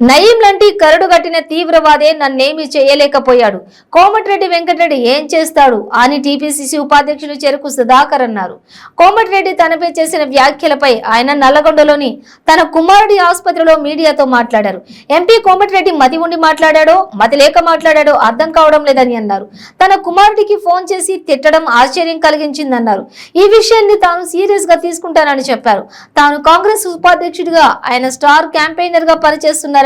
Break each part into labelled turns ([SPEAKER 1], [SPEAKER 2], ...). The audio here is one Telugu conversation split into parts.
[SPEAKER 1] నయీం లాంటి కరడుగట్టిన తీవ్రవాదే నన్నేమీ చేయలేకపోయాడు. కోమటిరెడ్డి వెంకటరెడ్డి ఏం చేస్తాడు? అని టీపీసీసీ ఉపాధ్యక్షులు చెరుకు సుధాకర్ అన్నారు. కోమటిరెడ్డి తనపై చేసిన వ్యాఖ్యలపై ఆయన నల్లగొండలోని తన కుమారుడి ఆసుపత్రిలో మీడియాతో మాట్లాడారు. ఎంపీ కోమటిరెడ్డి మతి ఉండి మాట్లాడాడో మతి లేక మాట్లాడాడో అర్థం కావడం లేదని అన్నారు. తన కుమారుడికి ఫోన్ చేసి తిట్టడం ఆశ్చర్యం కలిగించిందన్నారు. ఈ విషయాన్ని తాను సీరియస్గా తీసుకుంటానని చెప్పారు. తాను కాంగ్రెస్ ఉపాధ్యక్షుడిగా ఆయన స్టార్ క్యాంపెయినర్గా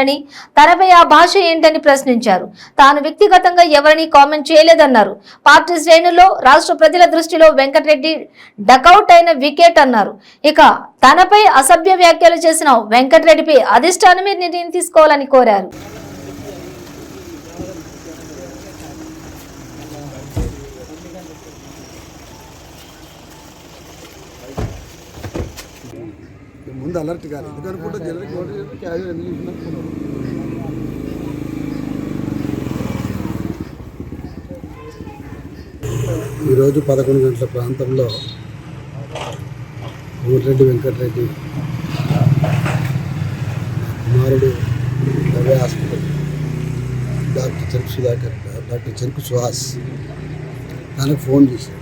[SPEAKER 1] పనిచేస్తున్నారని తనపై ఆ భాష ఏంటని ప్రశ్నించారు. తాను వ్యక్తిగతంగా ఎవరిని కామెంట్ చేయలేదన్నారు. పార్టీ శ్రేణుల్లో రాష్ట్ర ప్రజల దృష్టిలో వెంకటరెడ్డి డకౌట్ అయిన వికెట్ అన్నారు. ఇక తనపై అసభ్య వ్యాఖ్యలు చేసిన వెంకటరెడ్డిపై అధిష్టానమే నిర్ణయం తీసుకోవాలని కోరారు.
[SPEAKER 2] ముందు అలర్ట్ కాదు. ఎందుకనుకుంటే జనరల్ నోటీస్ క్యాజువల్ ఎందుకు చూసినట్టుకున్నాడు ఈరోజు పదకొండు గంటల ప్రాంతంలో కోమటిరెడ్డి వెంకటరెడ్డి కుమారుడు రవి హాస్పిటల్ డాక్టర్ చెరుకు సుధాకర్ డాక్టర్ చెరుకు సుహాస్ తనకు ఫోన్ చేశాడు.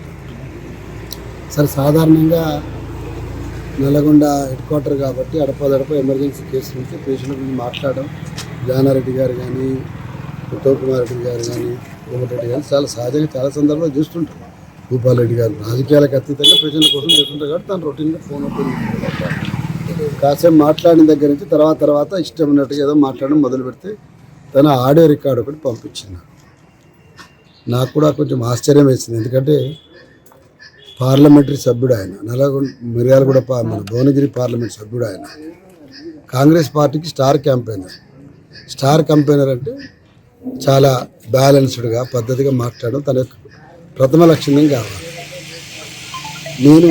[SPEAKER 2] సరే సాధారణంగా నల్లగొండ హెడ్ క్వార్టర్ కాబట్టి అడపదడప ఎమర్జెన్సీ కేసు నుంచి పేషెంట్ గురించి మాట్లాడడం. జానారెడ్డి గారు కానీ ఉత్తమ్ కుమార్ రెడ్డి గారు కానీ కోమటిరెడ్డి గారు చాలా సహజంగా చాలా సందర్భాలు చూస్తుంటారు. భూపాల్ రెడ్డి గారు రాజకీయాలకు అతీతంగా పేషెంట్ల కోసం చేస్తుంటారు కాబట్టి తను రొటీన్గా ఫోన్ కాసేపు మాట్లాడిన దగ్గర నుంచి తర్వాత తర్వాత ఇష్టం ఉన్నట్టుగా ఏదో మాట్లాడడం మొదలు పెడితే తన ఆడియో రికార్డు ఒకటి పంపించింది. నాకు కూడా కొంచెం ఆశ్చర్యం వేసింది. ఎందుకంటే పార్లమెంటరీ సభ్యుడు ఆయన. నల్లగొండ మిర్యాలగూడ మన భువనగిరి పార్లమెంట్ సభ్యుడు ఆయన. కాంగ్రెస్ పార్టీకి స్టార్ క్యాంపెయినర్. స్టార్ క్యాంపెయినర్ అంటే చాలా బ్యాలెన్స్డ్గా పద్ధతిగా మాట్లాడడం తన ప్రథమ లక్షణం కావాలి? నేను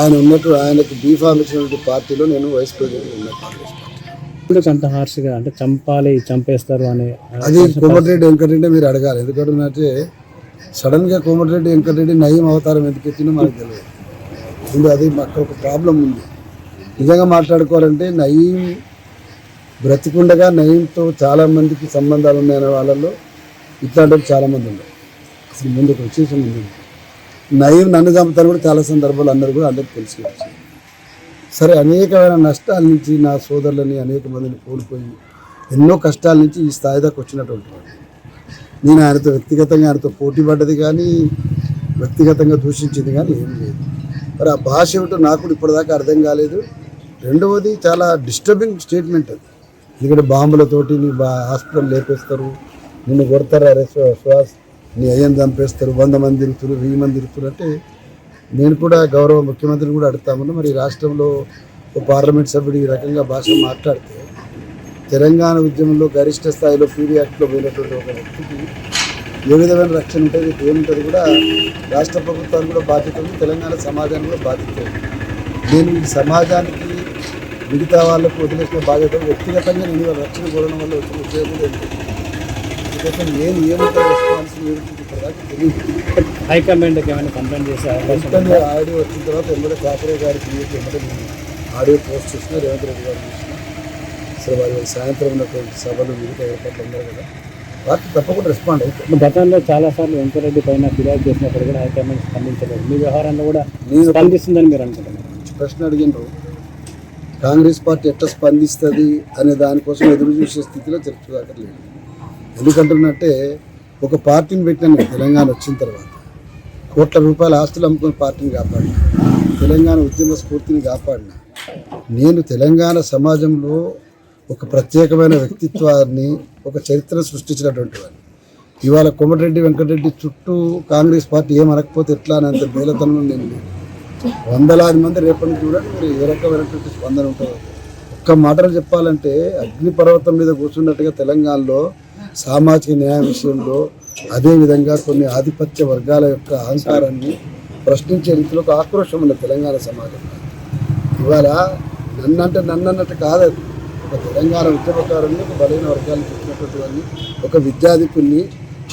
[SPEAKER 2] ఆయన ఉన్నట్టు ఆయనకు బీఫామ్ ఇచ్చినటువంటి పార్టీలో నేను వైస్ ప్రెసిడెంట్ ఉన్న కాంగ్రెస్ పార్టీ.
[SPEAKER 3] అంత హార్ష్గా? అంటే చంపాలి చంపేస్తారు అనే
[SPEAKER 2] అది కోమటిరెడ్డి వెంకటరెడ్డి మీరు అడగాలి. ఎందుకంటే సడన్గా కోమటిరెడ్డి వెంకటరెడ్డి నయం అవతారం ఎందుకు ఎత్తిందో మనకు తెలియదు ముందు అది అక్కడ ఒక ప్రాబ్లం ఉంది. నిజంగా మాట్లాడుకోవాలంటే నయీం బ్రతికుండగా నయంతో చాలామందికి సంబంధాలు ఉన్నాయనే వాళ్ళల్లో ఇట్లాంటి చాలామంది చాలా మంది ఉన్నారు. అసలు ముందు ఒక విశేషం ఉంది. నయీం నన్ను చంపుతారు కూడా చాలా సందర్భాలు అందరూ కూడా అందరికీ తెలుసుకోవచ్చు సరే అనేకమైన నష్టాల నుంచి నా సోదరులని అనేక మందిని కోల్పోయి ఎన్నో కష్టాల నుంచి ఈ స్థాయి దాకా వచ్చినటువంటి వాడు నేను ఆయనతో వ్యక్తిగతంగా ఆయనతో పోటీ పడ్డది కానీ వ్యక్తిగతంగా దూషించింది కానీ ఏం లేదు. మరి ఆ భాష ఏమిటో నాకు కూడా ఇప్పటిదాకా అర్థం కాలేదు. రెండవది చాలా డిస్టర్బింగ్ స్టేట్మెంట్ అది. ఎందుకంటే బాంబులతోటి నీ బా హాస్పిటల్ లేపేస్తారు నిన్ను కొడతారు అరే శ్వాస శ్వాస్ నీ అయ్యని చంపేస్తారు వంద మంది తిరుగుతారు వెయ్యి మంది తిరుగుతారు అంటే నేను కూడా గౌరవ ముఖ్యమంత్రిని కూడా అడుగుతామన్నా మరి రాష్ట్రంలో ఒక పార్లమెంట్ సభ్యుడు ఈ రకంగా భాష మాట్లాడితే తెలంగాణ ఉద్యమంలో గరిష్ట స్థాయిలో పీడీ యాక్ట్లో పోయినటువంటి ఒక వ్యక్తికి ఏ విధమైన రక్షణ ఉంటుంది ఏముంటుంది కూడా రాష్ట్ర ప్రభుత్వానికి కూడా బాధ్యత ఉంది తెలంగాణ సమాజానికి కూడా బాధ్యత ఉంది నేను ఈ సమాజానికి మిగతా వాళ్ళకు వదిలేసిన బాధ్యత వ్యక్తిగతంగా నేను వాళ్ళ రక్షణ కోరడం వల్ల వచ్చిన ఉపయోగం ఏంటి అందుకోసం నేను రెస్పాన్సిబిలిటీ ఇప్పటిదాకా తెలియదు.
[SPEAKER 3] హైకమాండ్కి ఏమైనా కంప్లైంట్ చేసే
[SPEAKER 2] ఆడియో వచ్చిన తర్వాత ఎమ్మడే కాకరే గారికి నేను ఆడియో పోస్ట్ చేసిన రేవంత్ రెడ్డి గారు అసలు వారి సాయంత్రం ఉన్నటువంటి సభలు మిగతా ఏర్పాట్లు ఉన్నారు కదా వాటికి తప్పకుండా రెస్పాండ్ అవుతాయి.
[SPEAKER 3] గతంలో చాలా సార్లు వెంకరెడ్డి పైన ఫిర్యాదు చేసినప్పుడు కూడా హైకమాండ్ స్పందించలేదు. మీ వ్యవహారంలో కూడా స్పందిస్తుందని మీరు అనుకుంటున్నారు.
[SPEAKER 2] ప్రశ్న అడిగినారు కాంగ్రెస్ పార్టీ ఎట్లా స్పందిస్తుంది అనే దానికోసం ఎదురు చూసే స్థితిలో చర్చదాకా లేదు ఎందుకంటున్నట్టే ఒక పార్టీని పెట్టిన తెలంగాణ వచ్చిన తర్వాత కోట్ల రూపాయల ఆస్తులు అమ్ముకుని పార్టీని కాపాడిన తెలంగాణ ఉద్యమ స్ఫూర్తిని కాపాడిన నేను తెలంగాణ సమాజంలో ఒక ప్రత్యేకమైన వ్యక్తిత్వాన్ని ఒక చరిత్ర సృష్టించినటువంటి వాడిని ఇవాళ కోమటిరెడ్డి వెంకటరెడ్డి చుట్టూ కాంగ్రెస్ పార్టీ ఏమనకపోతే ఎట్లా అనేంత బేలతనంలో నేను వందలాది మంది రేపటి చూడండి మీరు ఏ రకమైనటువంటి స్పందన ఉంటుందో. ఒక్క మాటలు చెప్పాలంటే అగ్నిపర్వతం మీద కూర్చున్నట్టుగా తెలంగాణలో సామాజిక న్యాయం విషయంలో అదేవిధంగా కొన్ని ఆధిపత్య వర్గాల యొక్క అహంకారాన్ని ప్రశ్నించే రీతిలో ఒక ఆక్రోశం ఉంది తెలంగాణ సమాజంలో. ఇవాళ నన్ను అంటే నన్ను అన్నట్టు కాదు ఒక తెలంగాణ ఉద్యమకారుల్ని ఒక బలైన వర్గాలను చెప్పినటువంటి వాడిని ఒక విద్యాధికుల్ని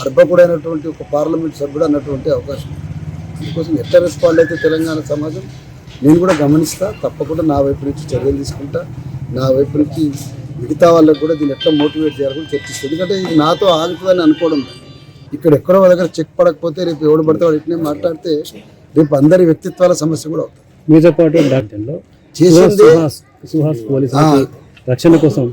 [SPEAKER 2] అర్భకుడైనటువంటి ఒక పార్లమెంట్ సభ్యుడు అన్నటువంటి అవకాశం. ఉంది. అందుకోసం ఎట్లా రెస్పాండ్ అయితే తెలంగాణ సమాజం? నేను కూడా గమనిస్తా తప్పకుండా నా వైపు నుంచి చర్యలు తీసుకుంటా. నా వైపు నుంచి మిగతా వాళ్ళకి కూడా దీన్ని ఎట్లా మోటివేట్ చేయాలి కూడా చర్చిస్తుంది ఎందుకంటే ఇది నాతో ఆగుతుందని అనుకోవడం. ఇక్కడ ఎక్కడో దగ్గర చెక్ పడకపోతే రేపు ఎవడు పడితే వాడు ఇట్లనే మాట్లాడితే రేపు అందరి వ్యక్తిత్వాల సమస్య కూడా అవుతుంది.
[SPEAKER 3] మీతో పాటు డాక్టర్లో
[SPEAKER 2] చేసింది
[SPEAKER 3] సుహాస్ పోలీసులకి రక్షణ కోసం